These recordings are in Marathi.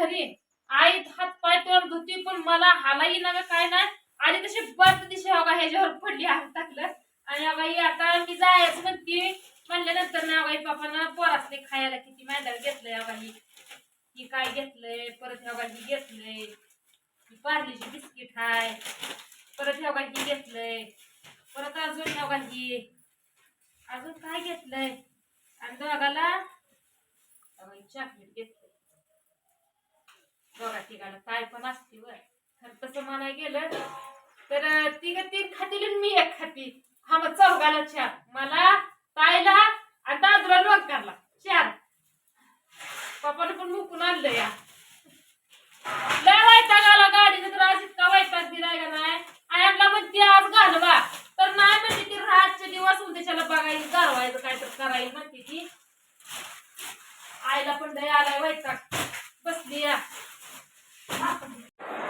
घरी. आई हात पाय तोर धुती पण मला हालाही ना काय नाही. आणि तशी बर्फ दिशी बघा ह्याच्यावर पडली हात टाकलं. आणि बाई आता मी जायचं म्हणते. म्हणल्यानंतर ना बाई पापानं पोरासले खायला किती मैदान घेतलंय बाई ही. काय घेतलंय? परत ह्या बाई घेतलंय. ही पार्लीची बिस्किट हाय. परत ह्या बाई घेतलंय. परत अजून ह्या बाई अजून काय घेतलंय? आणि दोघाला चॉकलेट घेतलंय. बघा तिघाला काय पण असते वर तर तसं म्हणाय गेलं तर तिघ तीन खातील आणि मी एक खाती हा मग चौघाला चार. मला ताईला आणि दादूला लोकांना चार. पप्पाने पण मुकून आणलं या. लय वैताग आला गाडीचं तर आज इतका वैताग दिलाय का नाही आयांना म्हणते आज घालवा तर नाही म्हणते ती रातचे दिवस उद्याच्याला बघायला गारवायचं काय तर करायला म्हणते ती आईला पण लय आलाय वैताग बसली या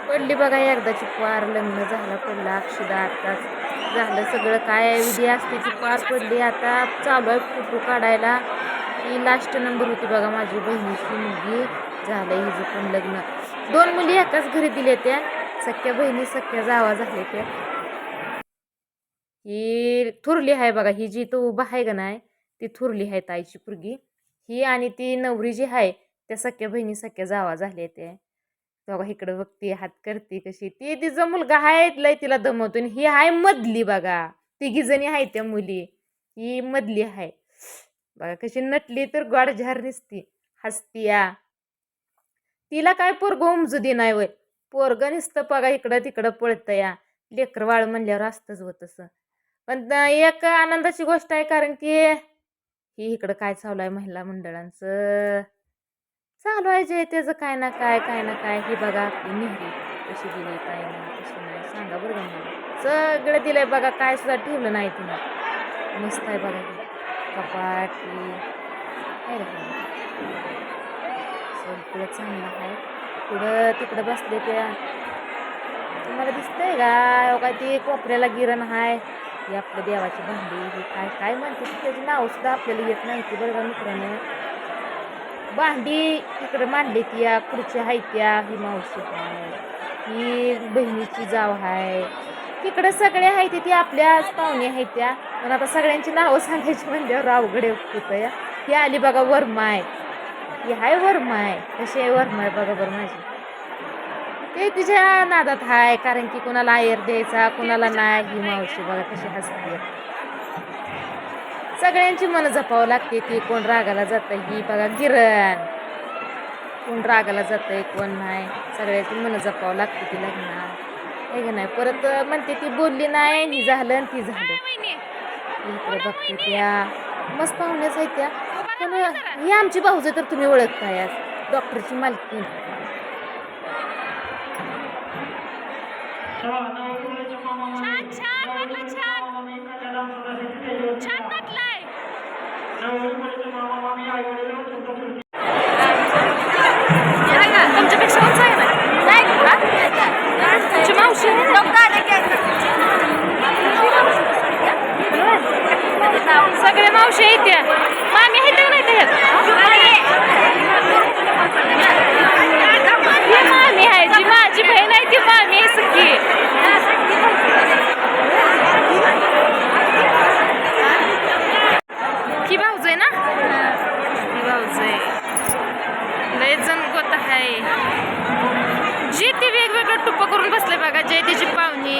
पडली बघा एकदाची पार लग्न झालं पडलं अक्षदा आताच झालं सगळं. काय विधी असते ती पार पडली. आता चालू आहे फोटो काढायला. ही लास्ट नंबर होती बघा माझी बहिणीची मुलगी. झालं हिचं पण लग्न. दोन मुली एकाच घरी दिल्या त्या. सख्या बहिणी सख्या जावा झाल्या त्या. ही थुरली आहे बघा. ही जी तो उभा आहे का नाही ती थुरली आहे ताईची पुरगी. ही आणि ती नवरी जी आहे त्या सख्या बहिणी सख्या जावा झाल्या त्या. बघा इकडं बघती हात करते कशी. ती तिचा मुलगा हाय लय तिला दमवतो. आणि ही हाय मधली बघा. तिघी जणी आहे त्या मुली. ही मधली आहे बघा कशी नटली तर गोड झार दिसती हसतीया तिला काय पोरग उमजू दे नाही वय. पोरग निसतं बघा इकडं तिकडं पळतं या. लेकर वाळ म्हणल्यावर असतंच व तसं. पण एक आनंदाची गोष्ट आहे कारण की ही इकडं काय चालू आहे महिला मंडळांचं? चालू आहे जे त्याचं काय ना काय काय ना काय. ही बघा आपली नेहरी कशी दिली काय नाही कशी नाही. सांगा बरं का मला. सगळं दिलंय बघा काय सुद्धा ठेवलं नाही तिनं. मस्त आहे बघा कपाट ही सगळं चांगलं आहे. पुढं तिकडं बसले त्या. तुम्हाला दिसतंय का? काय ती कोपऱ्याला गिरण आहे ही आपल्या देवाची भांडी ही काय काय म्हणते त्याची नाव सुद्धा आपल्याला येत नाही ती बरं का मित्रांनो. भांडी इकडे मांडली ती या खुर्च्या आहेत त्या ही मावशी आहे ही बहिणीची जाव आहे तिकडे सगळे आहेत ती आपल्याच पाहुणे आहेत त्या. पण आता सगळ्यांची नावं सांगायची म्हणल्यावर अवघड होतं या. ही आली बघा वर्मा आहे ही हाय वर्मा आहे कशी आहे वर्मा आहे बघा बरं माझी. ते तिच्या नादात आहे कारण की कोणाला आयर द्यायचा कोणाला नाही ही मावशी बघा कशी हसते सगळ्यांची मन जपावं लागते ती. कोण रागाला जातं ही बघा. गिरण कोण रागाला जातंय कोण नाही. सगळ्याची मन जपावं लागते ती लग्नात. आहे का नाही? परत म्हणते ती बोलली नाही ही झालं आणि ती झालं. इकडे बघते त्या. मस्त पाहुण्याच आहेत त्या. पण ही आमची भाऊज तर तुम्ही ओळखता या डॉक्टरची मालकी. सगळे मावशी त्या मामी आहेत का नाही त्याच्यात ही मामी आहे जी माझी बहीण आहे ती मामी आहे सख्खी ही भाऊज आहे ना ही भाऊज आहे लय जण गोत आहे. जी ती वेगवेगळं टुप्प करून बसले बघा जय तिची पाहुणी.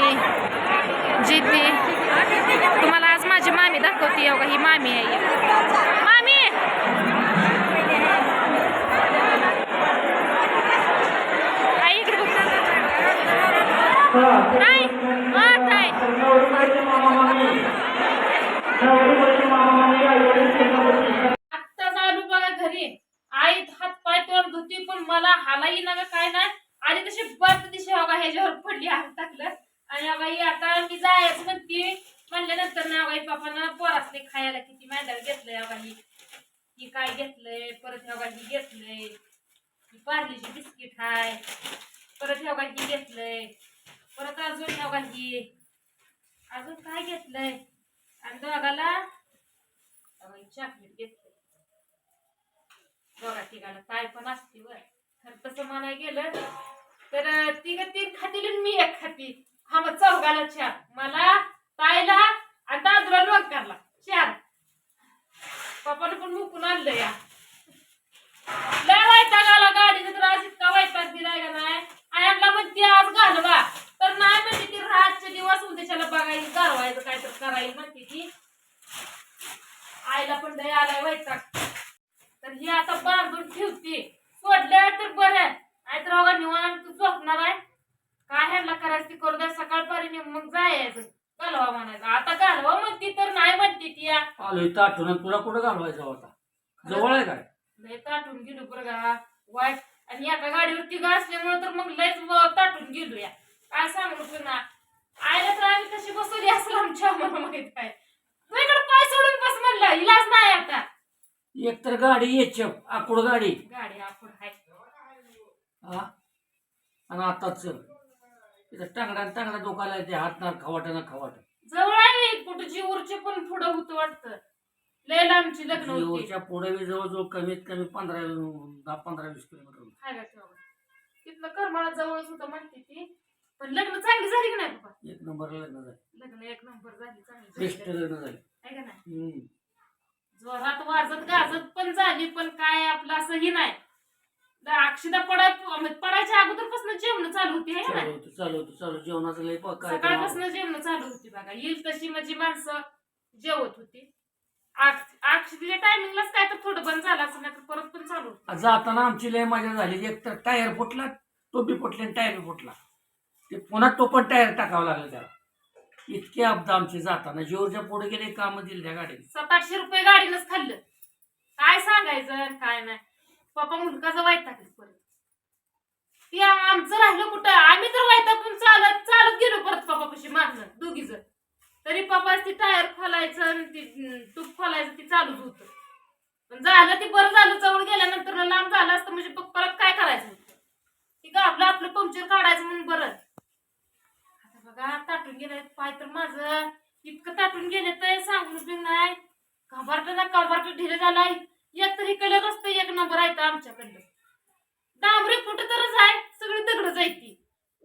जी ती तुम्हाला आज माझी मामी दाखवते हो ही मामी आहे. मामी! आई इकडे बघ. ताई हा ताई आत्ता चालू बघा घरी आई हात पाय तोंड धुती पण मला हालाही ना काय नाही आणि तशी बर्फ दिशे हो ह्याच्यावर पडली हात टाकलं. आणि अगं आता मी जायच म्हणते. म्हणल्यानंतर ना बाई पापानं पोरासले खायला किती मांडायला घेतलंय अगं ही काय घेतलंय? परत ह्या ही घेतलंय. ही पार्लीची बिस्किट हाय. परत अगं ही घेतलंय. परत अजून ह्या ही अजून काय घेतलंय? आणि दोघाला चॉकलेट घेतलंय. दोघा ठिकाणं काय पण असते वर तर तसं म्हणाय गेलं तर तिघ ती तीन खातील आणि मी एक खाती हा मग चौघाला चार. मला ताईला आणि दादूला लोकांना चार. पप्पाने पण मुकून आणलं या. लय वैताग आला गाडीने तर आज इतका वैताग दिलाय का नाही? आणि आपला म्हणते आज घालवा. तर नाही म्हणते ती रातचे दिवस उद्याच्याला बघायला घालवायचं काय तर करायला. म्हणते ती. आईला पण दया आलाय वैताग. तर ही आता बांधून ठेवते. सोडल्या तर बरं. नाही तर बघा निवांत तू झोपणार आहे. काय ह्यांना करायचं ती करू द्या सकाळपर्यंत मग जायचं. घालवा म्हणायचं. आता घालवा म्हणती तर नाही म्हणते ती या. आलो इथं आठवण तुला कुठं घालवायचा होता जवळ आहे काय? लय ताटून गेलो बरं का. वाईट. आणि एका गाडीवर तिघा असल्यामुळे तर मग लयच व- ताटून गेलो या. काय सांगू पुन्हा आयला तर आम्ही कशी बसवली असं आमच्या आम्हाला माहीत आहे. तू इकडे पाय सोडून बस म्हणलं. इलाज नाही आता. एक तर गाडी एच आकुड गाडी. गाडी आपण हाय हा? आणि आता चल तिथं टांगडा टांगडा हात ना खवाट ना खवाट. जवळ आहे कुठं जीवरचे पण पुढं होतं वाटतं. लय लांबची लग्न होती. पुढे बी जवळजवळ कमीत कमी पंधरा दहा पंधरा वीस किलोमीटर हाय का तेव्हा? तिथलं करमाळा जवळच होतं म्हणते ती. पण लग्न चांगली झाली का नाही बाबा? एक नंबर लग्न झालं. लग्न एक नंबर झाली चांगली श्रेष्ठ झाली. लग्न झालं. आहे का नाही? हम्म. जोरात वाजत गाजत पण झाली पण काय आपलं असंही नाही. अक्षदा पडाय म्हणजे पडायच्या अगोदरपासून जेवण चालू होती आहे ना? चालू होतं चालू होतं चालू. जेवणाचं लय प- सकाळपासून जेवण चालू होती बघा. येईल तशी म्हणजे माणसं जेवत होती. अक्षतीच्या टायमिंगलाच काय तर थोडं बंद झालं असं नाही तर परत पण चालू होतं. जाताना आमची लय मजा झाली. एक तर टायर फुटला तो बी फुटले आणि टायर फुटला. ते पुन्हा तो पण टायर टाकावा लागला त्याला. इतके अपदा आमचे जाताना. जीवरच्या पुढे गेले काम दिले त्या गाडीने. सात आठशे रुपये गाडीनंच खाल्लं. काय सांगायचं काय नाही. पप्पा मुलगाचा वैतागली परत? ते आमचं राहिलं कुठं? आम्ही तर वैतागून चालत चालत गेलो परत पप्पापाशी मागणं दोघी जण तरी पप्पा ती टायर खोलायचं आणि ती तूप खोलायचं ती चालूच होतं. पण झालं ते बरं झालं जवळ गेल्यानंतर लांब झालं असतं म्हणजे बघ परत काय करायचं होतं? ती आपलं आपलं पंक्चर काढायचं म्हणून बरं. आता बघा ताटून गेलाय पाय तर माझं. इतकं ताटून गेले तर सांगून बी नाही. कंबारट ना कंबारट ढिले झालाय. एक तर इकडे रस्ते एक नंबर आहे तर आमच्याकडलं डांबरी कुठं तरच आहे सगळी दगड जायती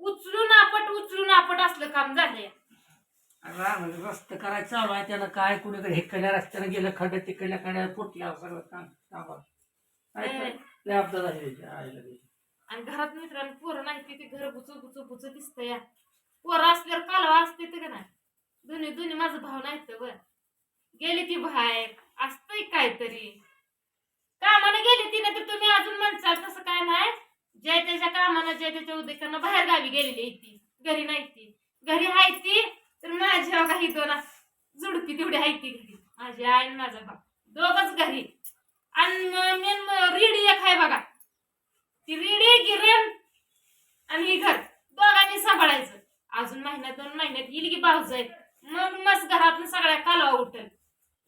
उचलून आपट उचलून आपट असलं काम झालंय. रस्ते करायचं चालू आहे त्यानं काय कुणीकडे हेकडल्या रस्त्यानं गेलं खड्डे तिकडल्या खड्या फुटल्या सगळं काम तर. आणि घरात मित्रांनो पोरं नाही ती ते घर बुचू बुचू बुचू दिसतं या पोरं असल्यावर कालवा असते ते का नाही? दोन्ही दोन्ही माझं भाव नाही तर बर गेली ती बाहेर असतंय काहीतरी. कामानं गेली ती तर तुम्ही अजून म्हणसाल तसं काय नाही. ज्या त्याच्या कामानं ज्या त्याच्या उद्देशानं बाहेर गावी गेलेली आहे ती. घरी नाही ती. घरी आहे ती तर माझ्या काही दोन जुडपी तेवढी आहे ती घरी. माझी आई आणि माझा बाप. दोघच घरी. आणि मेन रिडी एक आहे बघा. ती रेडी गिरण आणि ही घर. दोघांनी सांभाळायचं. अजून महिन्यात दोन महिन्यात येईल की भाऊज आहे मग मस्त घरातून सगळ्या कालवा उठल.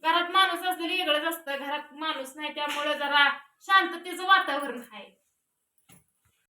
घरात माणूस असलेलं वेगळंच असतं. घरात माणूस नाही त्यामुळे जरा शांततेचं वातावरण आहे.